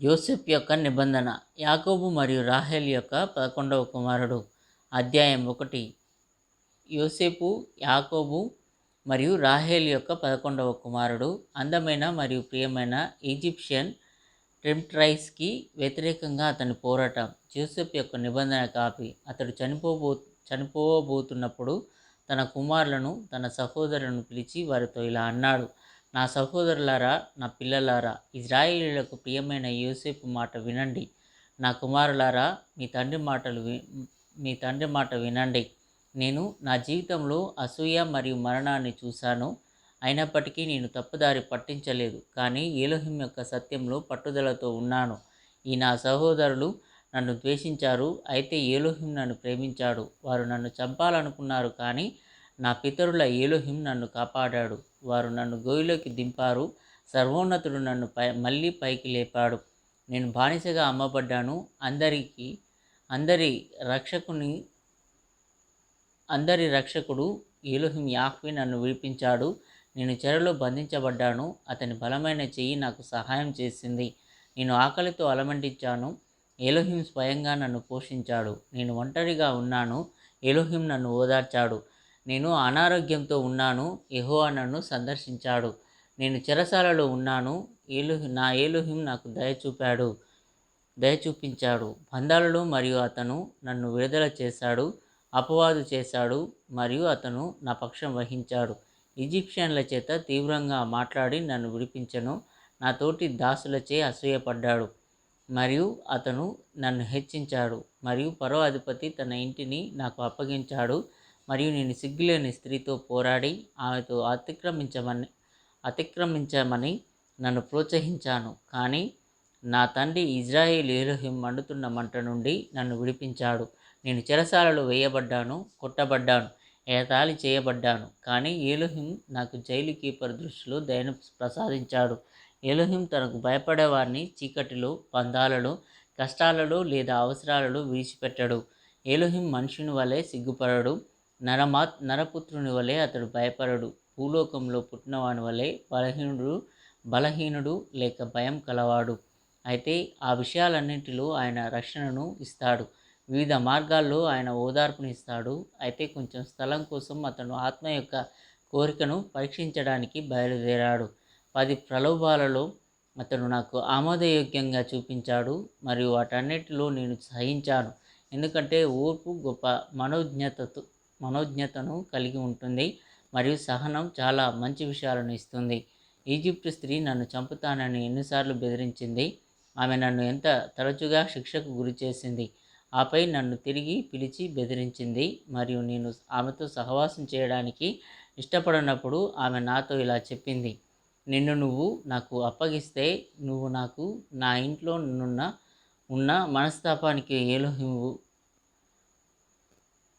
యోసెఫ్ యొక్క నిబంధన యాకోబు మరియు రాహేల్ యొక్క పదకొండవ కుమారుడు అధ్యాయం ఒకటి. యోసేపు యాకోబు మరియు రాహేల్ యొక్క పదకొండవ కుమారుడు అందమైన మరియు ప్రియమైన ఈజిప్షియన్ ట్రిమ్ట్రైస్కి వ్యతిరేకంగా అతని పోరాటం. జోసెఫ్ యొక్క నిబంధన కాపీ అతడు చనిపోబో చనిపోబోతున్నప్పుడు తన కుమారులను తన సహోదరులను పిలిచి వారితో ఇలా అన్నాడు. నా సహోదరులారా నా పిల్లలారా ఇజ్రాయిలీలకు ప్రియమైన యూసేపు మాట వినండి. నా కుమారులారా మీ తండ్రి మాటలు వి మీ తండ్రి మాట వినండి. నేను నా జీవితంలో అసూయ మరియు మరణాన్ని చూశాను. అయినప్పటికీ నేను తప్పుదారి పట్టించలేదు కానీ ఏలోహిం యొక్క సత్యంలో పట్టుదలతో ఉన్నాను. ఈ నా సహోదరులు నన్ను ద్వేషించారు అయితే ఏలోహిం నన్ను ప్రేమించాడు. వారు నన్ను చంపాలనుకున్నారు కానీ నా పితరుల ఏలోహిం నన్ను కాపాడాడు. వారు నన్ను గోయిలోకి దింపారు. సర్వోన్నతుడు నన్ను పై మళ్ళీ పైకి లేపాడు. నేను బానిసగా అమ్మబడ్డాను. అందరికీ అందరి రక్షకుని అందరి రక్షకుడు ఏలోహిం యాహ్వే నన్ను విడిపించాడు. నేను చెరలో బంధించబడ్డాను. అతని బలమైన చెయ్యి నాకు సహాయం చేసింది. నేను ఆకలితో అలమంటించాను. ఏలోహిం స్వయంగా నన్ను పోషించాడు. నేను ఒంటరిగా ఉన్నాను. ఏలోహిం నన్ను ఓదార్చాడు. నేను అనారోగ్యంతో ఉన్నాను. యెహోవా నన్ను సందర్శించాడు. నేను చెరసాలలో ఉన్నాను. ఏలుహి నా ఏలుహిం నాకు దయ చూపాడు. దయ చూపించాడు. బంధాలలో మరియు అతను నన్ను విడుదల చేశాడు. అపవాదు చేశాడు మరియు అతను నా పక్షం వహించాడు. ఈజిప్షియన్ల చేత తీవ్రంగా మాట్లాడి నన్ను విడిపించను. నా తోటి దాసులచే అసూయపడ్డాడు మరియు అతను నన్ను హెచ్చించాడు మరియు పరో అధిపతి తన ఇంటిని నాకు అప్పగించాడు. మరియు నేను సిగ్గులేని స్త్రీతో పోరాడి ఆమెతో అతిక్రమించమని అతిక్రమించమని నన్ను ప్రోత్సహించాను. కానీ నా తండ్రి ఇజ్రాయేల్ ఏలోహిం మండుతున్న మంట నుండి నన్ను విడిపించాడు. నేను చెరసాలలో వేయబడ్డాను కొట్టబడ్డాను ఏతాళి చేయబడ్డాను. కానీ ఏలోహిం నాకు జైలు కీపర్ దృష్టిలో దయను ప్రసాదించాడు. ఏలోహిం తనకు భయపడేవారిని చీకటిలో పందాలలో కష్టాలలో లేదా అవసరాలలో విడిచిపెట్టడు. ఏలోహిం మనుషుని వలె సిగ్గుపడడు. నరమా నరపుత్రుని వలె అతడు భయపడడు. భూలోకంలో పుట్టినవాని వలె బలహీనుడు బలహీనుడు లేక భయం కలవాడు. అయితే ఆ విషయాలన్నింటిలో ఆయన రక్షణను ఇస్తాడు. వివిధ మార్గాల్లో ఆయన ఓదార్పునిస్తాడు అయితే కొంచెం స్థలం కోసం అతను ఆత్మ యొక్క కోరికను పరీక్షించడానికి బయలుదేరాడు. పది ప్రలోభాలలో అతను నాకు ఆమోదయోగ్యంగా చూపించాడు మరియు వాటన్నిటిలో నేను సహించాను. ఎందుకంటే ఓర్పు గొప్ప మనోజ్ఞతతో మనోజ్ఞతను కలిగి ఉంటుంది మరియు సహనం చాలా మంచి విషయాలను ఇస్తుంది. ఈజిప్టు స్త్రీ నన్ను చంపుతానని ఎన్నిసార్లు బెదిరించింది. ఆమె నన్ను ఎంత తరచుగా శిక్షకు గురి చేసింది. ఆపై నన్ను తిరిగి పిలిచి బెదిరించింది మరియు నేను ఆమెతో సహవాసం చేయడానికి ఇష్టపడినప్పుడు ఆమె నాతో ఇలా చెప్పింది. నిన్ను నువ్వు నాకు అప్పగిస్తే నువ్వు నాకు నా ఇంట్లో నున్న ఉన్న మనస్తాపానికి ఏలోహింవు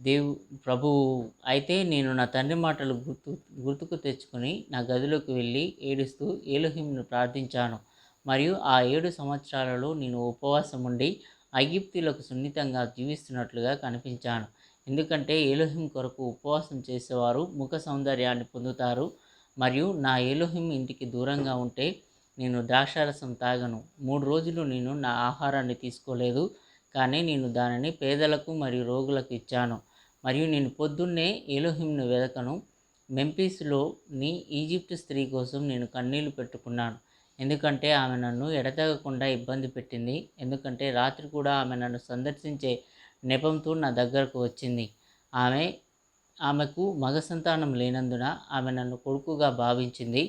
దేవు ప్రభువు అయితే నేను నా తండ్రి మాటలు గుర్తు గుర్తుకు తెచ్చుకొని నా గదిలోకి వెళ్ళి ఏడుస్తూ ఏలోహింను ప్రార్థించాను. మరియు ఆ ఏడు సంవత్సరాలలో నేను ఉపవాసం ఉండి ఐగిప్తులకు సున్నితంగా జీవిస్తున్నట్లుగా కనిపించాను. ఎందుకంటే ఏలోహిం కొరకు ఉపవాసం చేసేవారు ముఖ సౌందర్యాన్ని పొందుతారు. మరియు నా ఏలోహిం ఇంటికి దూరంగా ఉంటే నేను ద్రాక్షారసం తాగను. మూడు రోజులు నేను నా ఆహారాన్ని తీసుకోలేదు. కానీ నేను దానిని పేదలకు మరియు రోగులకు ఇచ్చాను. మరియు నేను పొద్దున్నే ఏలోహింను వెదకను మెంఫీస్లోని ఈజిప్ట్ స్త్రీ కోసం నేను కన్నీళ్ళు పెట్టుకున్నాను. ఎందుకంటే ఆమె నన్ను ఎడతెగకుండా ఇబ్బంది పెట్టింది. ఎందుకంటే రాత్రి కూడా ఆమె నన్ను సందర్శించే నెపంతో నా దగ్గరకు వచ్చింది. ఆమె ఆమెకు మగ సంతానం లేనందున ఆమె నన్ను కొడుకుగా భావించింది.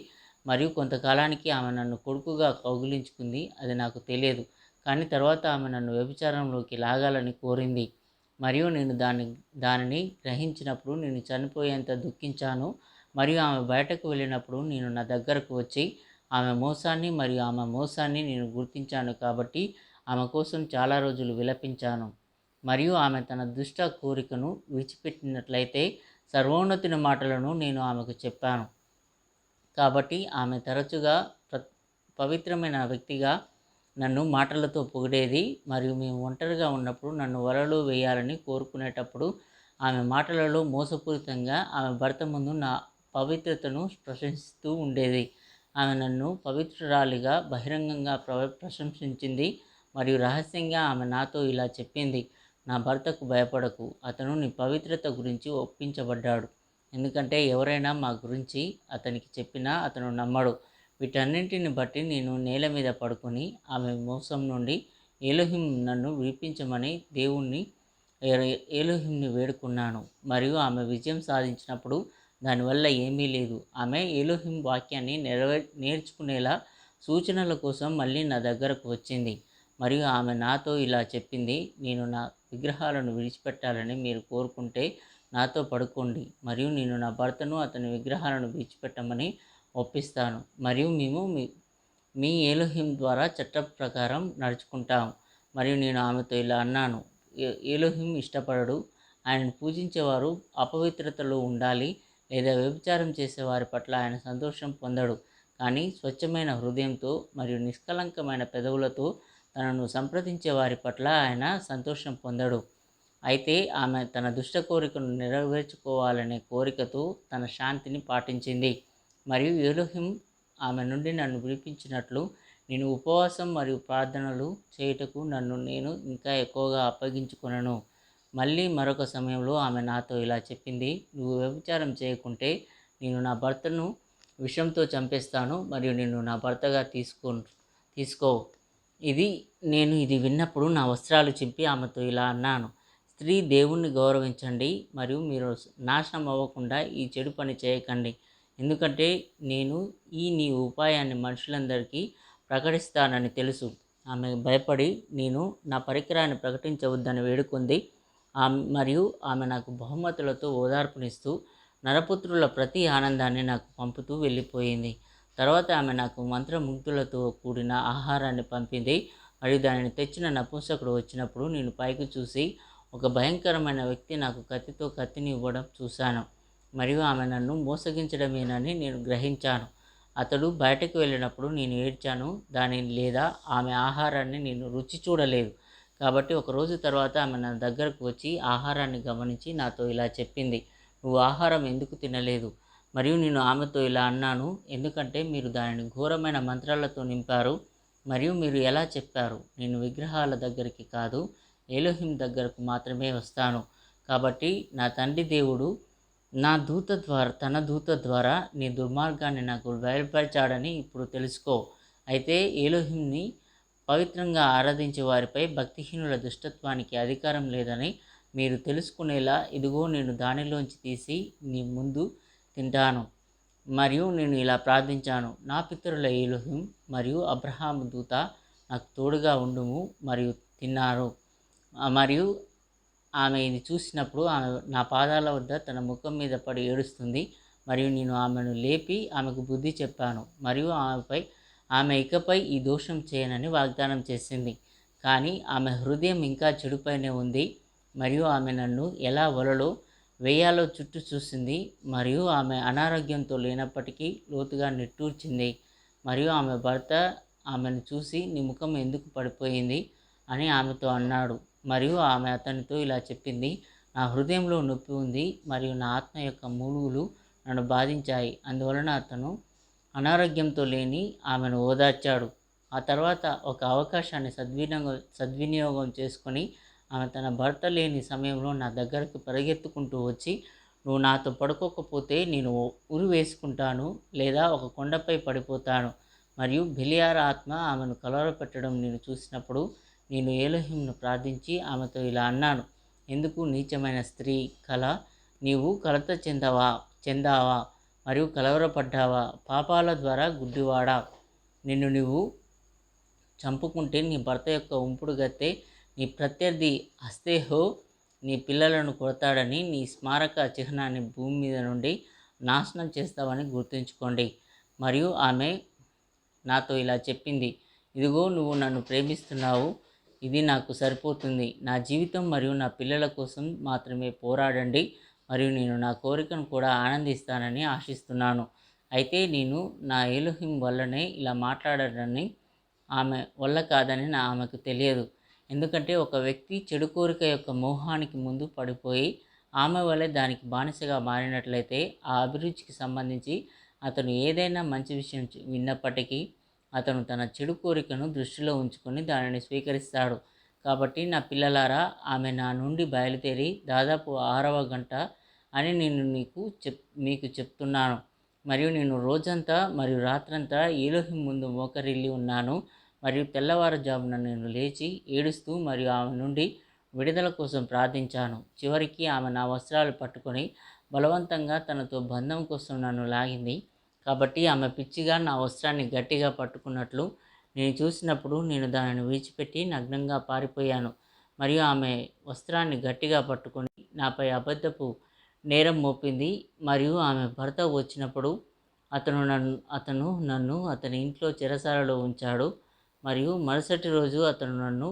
మరియు కొంతకాలానికి ఆమె నన్ను కొడుకుగా కౌగిలించుకుంది. అది నాకు తెలియదు. కానీ తర్వాత ఆమె నన్ను వ్యభిచారంలోకి లాగాలని కోరింది. మరియు నేను దాని దానిని గ్రహించినప్పుడు నేను చనిపోయేంత దుఃఖించాను. మరియు ఆమె బయటకు వెళ్ళినప్పుడు నేను నా దగ్గరకు వచ్చి ఆమె మోసాన్ని మరియు ఆమె మోసాన్ని నేను గుర్తించాను కాబట్టి ఆమె కోసం చాలా రోజులు విలపించాను. మరియు ఆమె తన దుష్ట కోరికను విడిచిపెట్టినట్లయితే సర్వోన్నతుని మాటలను నేను ఆమెకు చెప్పాను. కాబట్టి ఆమె తరచుగా ప్ర పవిత్రమైన వ్యక్తిగా నన్ను మాటలతో పొగిడేది మరియు మేము ఒంటరిగా ఉన్నప్పుడు నన్ను వలలో వేయాలని కోరుకునేటప్పుడు ఆమె మాటలలో మోసపూరితంగా ఆమె భర్త ముందు నా పవిత్రతను ప్రశంసిస్తూ ఉండేది. ఆమె నన్ను పవిత్రురాలిగా బహిరంగంగా ప్ర ప్రశంసించింది మరియు రహస్యంగా ఆమె నాతో ఇలా చెప్పింది నా భర్తకు భయపడకు అతను నీ పవిత్రత గురించి ఒప్పించబడ్డాడు. ఎందుకంటే ఎవరైనా మా గురించి అతనికి చెప్పినా అతను నమ్మడు. వీటన్నింటిని బట్టి నేను నేల మీద పడుకొని ఆమె మోసం నుండి ఏలోహిం నన్ను విడిపించమని దేవుణ్ణి ఏలోహింని వేడుకున్నాను. మరియు ఆమె విజయం సాధించినప్పుడు దానివల్ల ఏమీ లేదు. ఆమె ఏలోహిం వాక్యాన్ని నెరవే నేర్చుకునేలా సూచనల కోసం మళ్ళీ నా దగ్గరకు వచ్చింది. మరియు ఆమె నాతో ఇలా చెప్పింది నేను నా విగ్రహాలను విడిచిపెట్టాలని మీరు కోరుకుంటే నాతో పడుకోండి. మరియు నేను నా భర్తను అతని విగ్రహాలను విడిచిపెట్టమని ఒప్పిస్తాను. మరియు మేము మీ మీ ఏలోహిం ద్వారా చట్ట ప్రకారం నడుచుకుంటాం. మరియు నేను ఆమెతో ఇలా అన్నాను. ఏలోహిం ఇష్టపడడు. ఆయనను పూజించేవారు అపవిత్రతలో ఉండాలి లేదా వ్యభిచారం చేసే వారి పట్ల ఆయన సంతోషం పొందడు. కానీ స్వచ్ఛమైన హృదయంతో మరియు నిష్కలంకమైన పెదవులతో తనను సంప్రదించే వారి పట్ల ఆయన సంతోషం పొందడు. అయితే ఆమె తన దుష్ట కోరికను నెరవేర్చుకోవాలనే కోరికతో తన శాంతిని పాటించింది. మరియు ఎలోహిం ఆమె నుండి నన్ను విడిపించినట్లు నేను ఉపవాసం మరియు ప్రార్థనలు చేయుటకు నన్ను నేను ఇంకా ఎక్కువగా అప్పగించుకున్నాను మళ్ళీ మరొక సమయంలో ఆమె నాతో ఇలా చెప్పింది నువ్వు వ్యభిచారం చేయకుంటే నేను నా భర్తను విషంతో చంపేస్తాను మరియు నేను నా భర్తగా తీసుకో తీసుకో. ఇది నేను ఇది విన్నప్పుడు నా వస్త్రాలు చింపి ఆమెతో ఇలా అన్నాను స్త్రీ దేవుణ్ణి గౌరవించండి మరియు మీరు నాశనం అవ్వకుండా ఈ చెడు పని చేయకండి. ఎందుకంటే నేను ఈ నీ ఉపాయాన్ని మనుషులందరికీ ప్రకటిస్తానని తెలుసు. ఆమె భయపడి నేను నా పరికరాన్ని ప్రకటించవద్దని వేడుకుంది. ఆమె మరియు ఆమె నాకు బహుమతులతో ఓదార్పునిస్తూ నరపుత్రుల ప్రతి ఆనందాన్ని నాకు పంపుతూ వెళ్ళిపోయింది. తర్వాత ఆమె నాకు మంత్రముగ్ధులతో కూడిన ఆహారాన్ని పంపింది. మరియు దానిని తెచ్చిన నపుంసకుడు వచ్చినప్పుడు నేను పైకి చూసి ఒక భయంకరమైన వ్యక్తి నాకు కత్తితో కత్తిని ఇవ్వడం చూశాను. మరియు ఆమె నన్ను మోసగించడమేనని నేను గ్రహించాను. అతడు బయటకు వెళ్ళినప్పుడు నేను ఏడ్చాను దాని లేదా ఆమె ఆహారాన్ని నేను రుచి చూడలేదు. కాబట్టి ఒక రోజు తర్వాత ఆమె నా దగ్గరకు వచ్చి ఆహారాన్ని గమనించి నాతో ఇలా చెప్పింది. నువ్వు ఆహారం ఎందుకు తినలేదు? మరియు నేను ఆమెతో ఇలా అన్నాను ఎందుకంటే మీరు దానిని ఘోరమైన మంత్రాలతో నింపారు మరియు మీరు ఎలా చెప్పారు? నేను విగ్రహాల దగ్గరికి కాదు ఏలోహిం దగ్గరకు మాత్రమే వస్తాను. కాబట్టి నా తండ్రి దేవుడు నా దూత ద్వారా తన దూత ద్వారా నీ దుర్మార్గాన్ని నాకు బయలుపరిచాడని ఇప్పుడు తెలుసుకో. అయితే ఏలోహింని పవిత్రంగా ఆరాధించే వారిపై భక్తిహీనుల దుష్టత్వానికి అధికారం లేదని మీరు తెలుసుకునేలా ఇదిగో నేను దానిలోంచి తీసి నీ ముందు తింటాను. మరియు నేను ఇలా ప్రార్థించాను. నా పితరుల ఏలోహిం మరియు అబ్రహాం దూత నాకు తోడుగా ఉండుము మరియు తిన్నారు. మరియు ఆమె ఇది చూసినప్పుడు ఆమె నా పాదాల వద్ద తన ముఖం మీద పడి ఏడుస్తుంది. మరియు నేను ఆమెను లేపి ఆమెకు బుద్ధి చెప్పాను. మరియు ఆమెపై ఆమె ఇకపై ఈ దోషం చేయనని వాగ్దానం చేసింది. కానీ ఆమె హృదయం ఇంకా చెడుపైనే ఉంది. మరియు ఆమె నన్ను ఎలా వలలో వేయాలో చుట్టూ చూసింది. మరియు ఆమె అనారోగ్యంతో లేనప్పటికీ లోతుగా నిట్టూర్చింది. మరియు ఆమె భర్త ఆమెను చూసి నీ ముఖం ఎందుకు పడిపోయింది? అని ఆమెతో అన్నాడు. మరియు ఆమె అతనితో ఇలా చెప్పింది నా హృదయంలో నొప్పి ఉంది మరియు నా ఆత్మ యొక్క మూలుగులు నన్ను బాధించాయి. అందువలన అతను అనారోగ్యంతో లేని ఆమెను ఓదార్చాడు. ఆ తర్వాత ఒక అవకాశాన్ని సద్వినియోగం సద్వినియోగం చేసుకొని ఆమె తన భర్త లేని సమయంలో నా దగ్గరకు పరిగెత్తుకుంటూ వచ్చి నువ్వు నాతో పడుకోకపోతే నేను ఉరి వేసుకుంటాను లేదా ఒక కొండపై పడిపోతాను. మరియు బిలియార ఆత్మ ఆమెను కలవరపెట్టడం నేను చూసినప్పుడు నేను ఏలోహింను ప్రార్థించి ఆమెతో ఇలా అన్నాను. ఎందుకు? నీచమైన స్త్రీ కళ నీవు కలత చెందవా చెందావా మరియు కలవరపడ్డావా పాపాల ద్వారా గుడ్డివాడా? నిన్ను నువ్వు చంపుకుంటే నీ భర్త యొక్క ఉంపుడు గత్తె నీ ప్రత్యర్థి అస్తేహో నీ పిల్లలను కొడతాడని నీ స్మారక చిహ్నాన్ని భూమి మీద నుండి నాశనం చేస్తావని గుర్తుంచుకోండి. మరియు ఆమె నాతో ఇలా చెప్పింది. ఇదిగో నువ్వు నన్ను ప్రేమిస్తున్నావు. ఇది నాకు సరిపోతుంది. నా జీవితం మరియు నా పిల్లల కోసం మాత్రమే పోరాడండి. మరియు నేను నా కోరికను కూడా ఆనందిస్తానని ఆశిస్తున్నాను. అయితే నేను నా ఏలుహిం వల్లనే ఇలా మాట్లాడానని ఆమె వల్ల కాదని నా ఆమెకు తెలియదు. ఎందుకంటే ఒక వ్యక్తి చెడు కోరిక యొక్క మోహానికి ముందు పడిపోయి ఆమె వల్లే దానికి బానిసగా మారినట్లయితే ఆ అభిరుచికి సంబంధించి అతను ఏదైనా మంచి విషయం విన్నప్పటికీ అతను తన చెడు కోరికను దృష్టిలో ఉంచుకొని దానిని స్వీకరిస్తాడు. కాబట్టి నా పిల్లలారా ఆమె నా నుండి బయలుదేరి దాదాపు ఆరవ గంట అని నేను నీకు చెప్ మీకు చెప్తున్నాను. మరియు నేను రోజంతా మరియు రాత్రంతా ఏలోహి ముందు మోకరిల్లి ఉన్నాను. మరియు తెల్లవారుజామున నేను లేచి ఏడుస్తూ మరియు ఆమె నుండి విడుదల కోసం ప్రార్థించాను. చివరికి ఆమె నా వస్త్రాలు పట్టుకొని బలవంతంగా తనతో బంధం కోసం నన్ను లాగింది. కాబట్టి ఆమె పిచ్చిగా నా వస్త్రాన్ని గట్టిగా పట్టుకున్నట్లు నేను చూసినప్పుడు నేను దానిని విడిచిపెట్టి నగ్నంగా పారిపోయాను. మరియు ఆమె వస్త్రాన్ని గట్టిగా పట్టుకొని నాపై అబద్ధపు నేరం మోపింది. మరియు ఆమె భర్త వచ్చినప్పుడు అతను నన్ను అతను నన్ను అతని ఇంట్లో చెరసాలలో ఉంచాడు. మరియు మరుసటి రోజు అతను నన్ను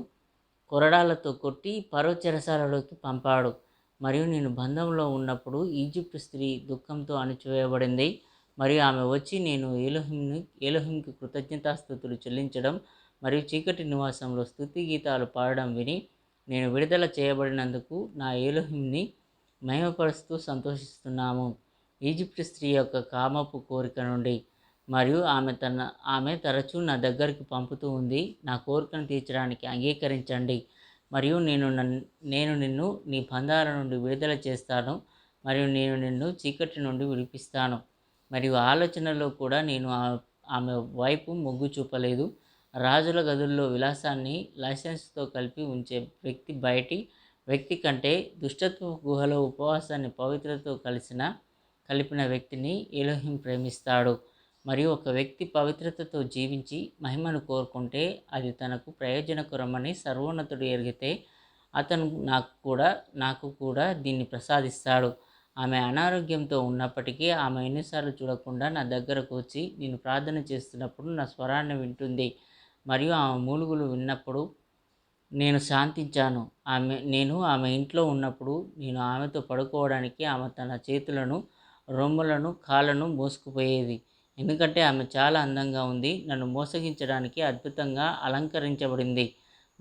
కొరడాలతో కొట్టి పరో చెరసాలలోకి పంపాడు. మరియు నేను బంధంలో ఉన్నప్పుడు ఈజిప్ట్ స్త్రీ దుఃఖంతో అణిచివేయబడింది. మరియు ఆమె వచ్చి నేను ఏలోహింని ఏలోహింకి కృతజ్ఞతాస్థుతులు చెల్లించడం మరియు చీకటి నివాసంలో స్థుతి గీతాలు పాడడం విని నేను విడుదల చేయబడినందుకు నా ఏలోహింని మహిమపరుస్తూ సంతోషిస్తున్నాము. ఈజిప్ట్ స్త్రీ యొక్క కామపు కోరిక నుండి మరియు ఆమె తన ఆమె తరచూ నా దగ్గరికి పంపుతూ ఉంది. నా కోరికను తీర్చడానికి అంగీకరించండి. మరియు నేను నన్ను నేను నిన్ను నీ బంధాల నుండి విడుదల చేస్తాను. మరియు నేను నిన్ను చీకటి నుండి విడిపిస్తాను. మరియు ఆలోచనలో కూడా నేను ఆ- ఆమె వైపు మొగ్గు చూపలేదు. రాజుల గదుల్లో విలాసాన్ని లైసెన్స్తో కలిపి ఉంచే వ్యక్తి బయటి వ్యక్తి కంటే దుష్టత్వ గుహలో ఉపవాసాన్ని పవిత్రతో కలిసిన కలిపిన వ్యక్తిని ఎలోహిం ప్రేమిస్తాడు. మరియు ఒక వ్యక్తి పవిత్రతతో జీవించి మహిమను కోరుకుంటే అది తనకు ప్రయోజనకరమని సర్వోన్నతుడు ఎరిగితే అతను నాకు కూడా నాకు కూడా దీన్ని ప్రసాదిస్తాడు. ఆమె అనారోగ్యంతో ఉన్నప్పటికీ ఆమె ఎన్నిసార్లు చూడకుండా నా దగ్గరకు వచ్చి నేను ప్రార్థన చేస్తున్నప్పుడు నా స్వరాన్ని వింటుంది. మరియు ఆమె మూలుగులు విన్నప్పుడు నేను శాంతించాను. ఆమె నేను ఆమె ఇంట్లో ఉన్నప్పుడు నేను ఆమెతో పడుకోవడానికి ఆమె తన చేతులను రొమ్ములను కాళ్ళను మోసుకుపోయేది. ఎందుకంటే ఆమె చాలా అందంగా ఉంది. నన్ను మోసగించడానికి అద్భుతంగా అలంకరించబడింది.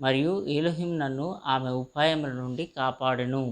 మరియు ఏలుహిం నన్ను ఆమె ఉపాయముల నుండి కాపాడెను.